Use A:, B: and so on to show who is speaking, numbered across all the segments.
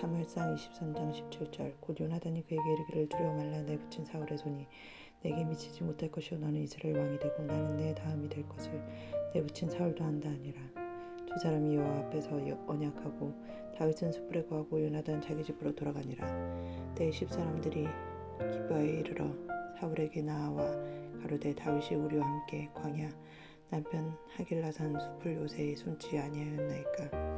A: 사무엘상 23장 17절 곧 요나단이 그에게 이르기를 두려워 말라. 내 붙인 사울의 손이 내게 미치지 못할 것이요. 너는 이스라엘 왕이 되고 나는 내 다음이 될 것을 내 붙인 사울도 안다 하니라. 두 사람이 여호와 앞에서 언약하고 다윗은 숯불에 구하고 요나단 자기 집으로 돌아가니라. 때에 십 사람들이 기바에 이르러 사울에게 나아와 가로되 다윗이 우리와 함께 광야 남편 하길라산 숲을 요새에 숨지 아니하였나이까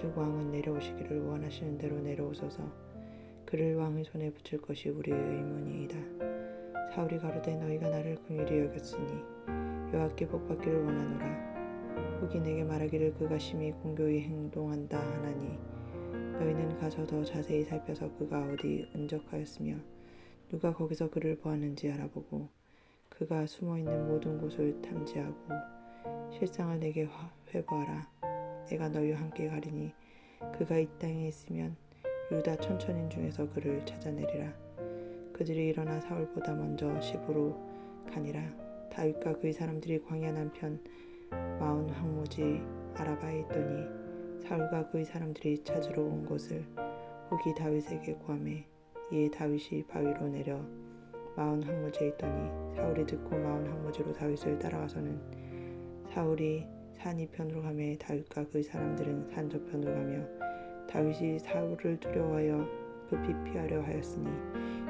A: 그러함즉 왕은 내려오시기를 원하시는 대로 내려오소서. 그를 왕의 손에 붙일 것이 우리의 의문이이다. 사울이 가로되 너희가 나를 긍휼히 여겼으니 여호와께 복받기를 원하노라. 후기 내게 말하기를 그가 심히 공교히 행동한다 하나니 너희는 가서 더 자세히 살펴서 그가 어디 은적하였으며 누가 거기서 그를 보았는지 알아보고 그가 숨어 있는 모든 곳을 탐지하고 실상을 내게 회보하라. 내가 너희와 함께 가리니 그가 이 땅에 있으면 유다 천천인 중에서 그를 찾아내리라. 그들이 일어나 사울보다 먼저 시부로 가니라. 다윗과 그의 사람들이 광야 남편 마온 황무지 아라바에 있더니 사울과 그의 사람들이 찾으러 온 곳을 후기 다윗에게 구하매 이에 다윗이 바위로 내려 마온 항무지에 있더니 사울이 듣고 마온 항무지로 다윗을 따라가서는 사울이 산 이편으로 가며 다윗과 그의 사람들은 산 저편으로 가며 다윗이 사울을 두려워하여 급히 피하려 하였으니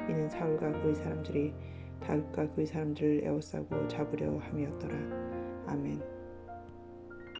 A: 이는 사울과 그의 사람들이 다윗과 그의 사람들을 에워싸고 잡으려 함이었더라. 아멘.